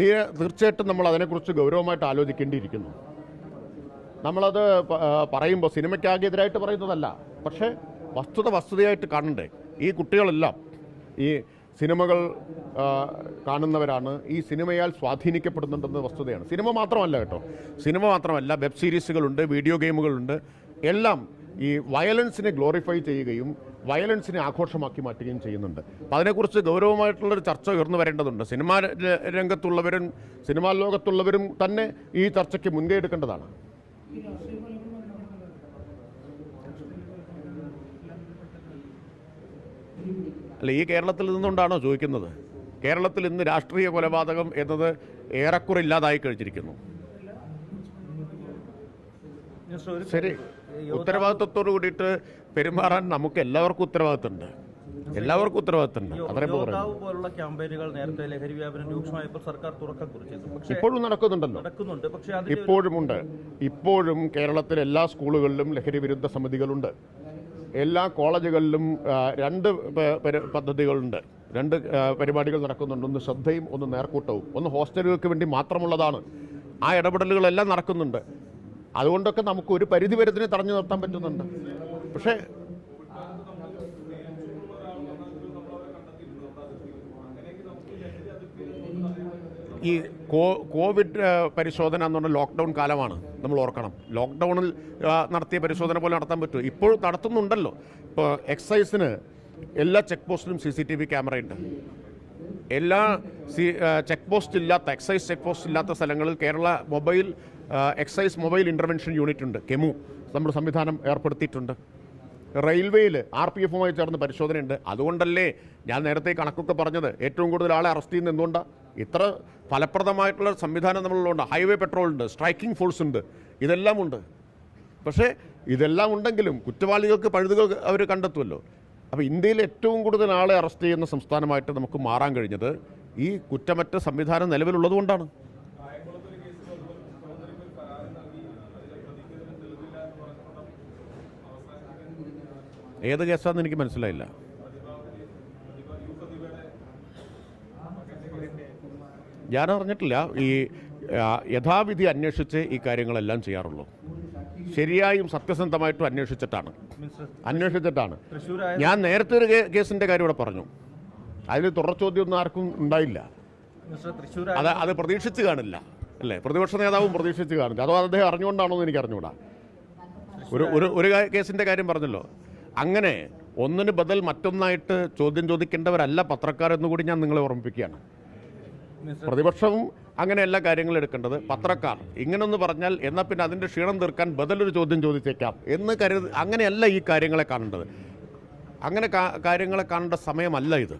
തീ- തീർച്ചയായിട്ടും നമ്മൾ അതിനെക്കുറിച്ച് ഗൗരവമായിട്ട് ആലോചിക്കേണ്ടിയിരിക്കുന്നു. നമ്മളത് പറയുമ്പോൾ സിനിമയ്ക്കാകെ എതിരായിട്ട് പറയുന്നതല്ല. പക്ഷേ വസ്തുത വസ്തുതയായിട്ട് കാണണ്ടേ? ഈ കുട്ടികളെല്ലാം ഈ സിനിമകൾ കാണുന്നവരാണ് ഈ സിനിമയാൽ സ്വാധീനിക്കപ്പെടുന്നുണ്ടെന്ന വസ്തുതയാണ്. സിനിമ മാത്രമല്ല കേട്ടോ. സിനിമ മാത്രമല്ല വെബ് സീരീസുകളുണ്ട് വീഡിയോ ഗെയിമുകളുണ്ട്. എല്ലാം ഈ വയലൻസിനെ ഗ്ലോറിഫൈ ചെയ്യുകയും വയലൻസിനെ ആഘോഷമാക്കി മാറ്റുകയും ചെയ്യുന്നുണ്ട്. അപ്പം അതിനെക്കുറിച്ച് ഗൗരവമായിട്ടുള്ളൊരു ചർച്ച ഉയർന്നു വരേണ്ടതുണ്ട്. സിനിമാ രംഗത്തുള്ളവരും സിനിമാ ലോകത്തുള്ളവരും തന്നെ ഈ ചർച്ചയ്ക്ക് മുൻകൈ എടുക്കേണ്ടതാണ്. അല്ല ഈ കേരളത്തിൽ നിന്നുകൊണ്ടാണോ ചോദിക്കുന്നത്? കേരളത്തിൽ ഇന്ന് രാഷ്ട്രീയ കൊലപാതകം എന്നത് ഏറെക്കുറെ ഇല്ലാതായി കഴിച്ചിരിക്കുന്നു ശരി. ഉത്തരവാദിത്വത്തോട് കൂടിയിട്ട് പെരുമാറാൻ നമുക്ക് എല്ലാവർക്കും ഉത്തരവാദിത്തമുണ്ട്. എല്ലാവർക്കും ഉത്തരവാദിത്തമുണ്ട്. പോലുള്ള ക്യാമ്പയിനുകൾ നേരത്തെ ലഹരി വ്യാപനം രൂക്ഷമായപ്പോൾ സർക്കാർ തുറക്കം കുറിച്ചിരുന്നു. ഇപ്പോഴും നടക്കുന്നുണ്ടല്ലോ. നടക്കുന്നുണ്ട്. പക്ഷേ ഇപ്പോഴുമുണ്ട്. ഇപ്പോഴും കേരളത്തിലെ എല്ലാ സ്കൂളുകളിലും ലഹരി വിരുദ്ധ സമിതികളുണ്ട്. എല്ലാ കോളേജുകളിലും രണ്ട് പദ്ധതികളുണ്ട്. രണ്ട് പരിപാടികൾ നടക്കുന്നുണ്ട്. ഒന്ന് ശ്രദ്ധയും ഒന്ന് നേർക്കൂട്ടവും. ഒന്ന് ഹോസ്റ്റലുകൾക്ക് വേണ്ടി മാത്രമുള്ളതാണ്. ആ ഇടപെടലുകളെല്ലാം നടക്കുന്നുണ്ട്. അതുകൊണ്ടൊക്കെ നമുക്ക് ഒരു പരിധി വരെ ഇതിനെ തടഞ്ഞു നിർത്താൻ പറ്റുന്നുണ്ട്. പക്ഷേ ഈ കോവിഡ് പരിശോധന എന്ന് പറഞ്ഞാൽ ലോക്ക്ഡൗൺ കാലമാണ്. നമ്മൾ ഓർക്കണം. ലോക്ക്ഡൗണിൽ നടത്തിയ പരിശോധന പോലെ നടത്താൻ പറ്റുമോ ഇപ്പോൾ നടത്തുന്നുണ്ടല്ലോ. ഇപ്പോൾ എക്സൈസിന് എല്ലാ ചെക്ക് പോസ്റ്റിലും സി സി ടി വി ക്യാമറയുണ്ട് എല്ലാ സി ചെക്ക് പോസ്റ്റ് ഇല്ലാത്ത എക്സൈസ് ചെക്ക് പോസ്റ്റ് ഇല്ലാത്ത സ്ഥലങ്ങളിൽ Kerala mobile excise mobile intervention unit ഉണ്ട് കെമു. നമ്മൾ സംവിധാനം ഏർപ്പെടുത്തിയിട്ടുണ്ട്. റെയിൽവേയിൽ ആർ പി എഫുമായി ചേർന്ന് പരിശോധനയുണ്ട്. അതുകൊണ്ടല്ലേ ഞാൻ നേരത്തെ കണക്കൊക്കെ പറഞ്ഞത്. ഏറ്റവും കൂടുതൽ ആളെ അറസ്റ്റ് ചെയ്യുന്ന എന്തുകൊണ്ടാണ് ഇത്ര ഫലപ്രദമായിട്ടുള്ള സംവിധാനം നമ്മളുണ്ട് ഹൈവേ പെട്രോൾ ഉണ്ട് സ്ട്രൈക്കിംഗ് ഫോഴ്സ് ഉണ്ട്. ഇതെല്ലാം ഉണ്ട്. പക്ഷേ ഇതെല്ലാം ഉണ്ടെങ്കിലും കുറ്റവാളികൾക്ക് പഴുതുകൾ അവർ കണ്ടെത്തുമല്ലോ. അപ്പോൾ ഇന്ത്യയിൽ ഏറ്റവും കൂടുതൽ ആളെ അറസ്റ്റ് ചെയ്യുന്ന സംസ്ഥാനമായിട്ട് നമുക്ക് മാറാൻ കഴിഞ്ഞത് ഈ കുറ്റമറ്റ സംവിധാനം നിലവിലുള്ളതുകൊണ്ടാണ് ഏത് കേസാണെന്ന് എനിക്ക് മനസ്സിലായില്ല. ഞാൻ അറിഞ്ഞിട്ടില്ല. ഈ യഥാവിധി അന്വേഷിച്ച് ഈ കാര്യങ്ങളെല്ലാം ചെയ്യാറുള്ളൂ. ശരിയായും സത്യസന്ധമായിട്ടും അന്വേഷിച്ചിട്ടാണ്. അന്വേഷിച്ചിട്ടാണ്. ഞാൻ നേരത്തെ ഒരു കേസിന്റെ കാര്യം ഇവിടെ പറഞ്ഞു. അതിൽ തുടർ ചോദ്യമൊന്നും ആർക്കും ഉണ്ടായില്ല. അത് അത് പ്രതീക്ഷിച്ച് കാണില്ല. അല്ലേ? പ്രതിപക്ഷ നേതാവും പ്രതീക്ഷിച്ച് കാണില്ല. അതോ അദ്ദേഹം അറിഞ്ഞുകൊണ്ടാണോ എന്ന് എനിക്ക് അറിഞ്ഞുകൂടാ. ഒരു ഒരു കേസിന്റെ കാര്യം പറഞ്ഞല്ലോ. അങ്ങനെ ഒന്നിന് ബദൽ മറ്റൊന്നായിട്ട് ചോദ്യം ചോദിക്കേണ്ടവരല്ല പത്രക്കാരെന്ന് കൂടി ഞാൻ നിങ്ങളെ ഓർമ്മിപ്പിക്കുകയാണ്. പ്രതിപക്ഷവും അങ്ങനെ എല്ലാ കാര്യങ്ങളും എടുക്കേണ്ടത് പത്രക്കാർ. ഇങ്ങനൊന്ന് പറഞ്ഞാൽ എന്നാൽ പിന്നെ അതിന്റെ ക്ഷീണം തീർക്കാൻ ബദലൊരു ചോദ്യം ചോദിച്ചേക്കാം എന്ന് കരുത് അങ്ങനെയല്ല ഈ കാര്യങ്ങളെ കാണേണ്ടത്. അങ്ങനെ കാര്യങ്ങളെ കാണേണ്ട സമയമല്ല ഇത്.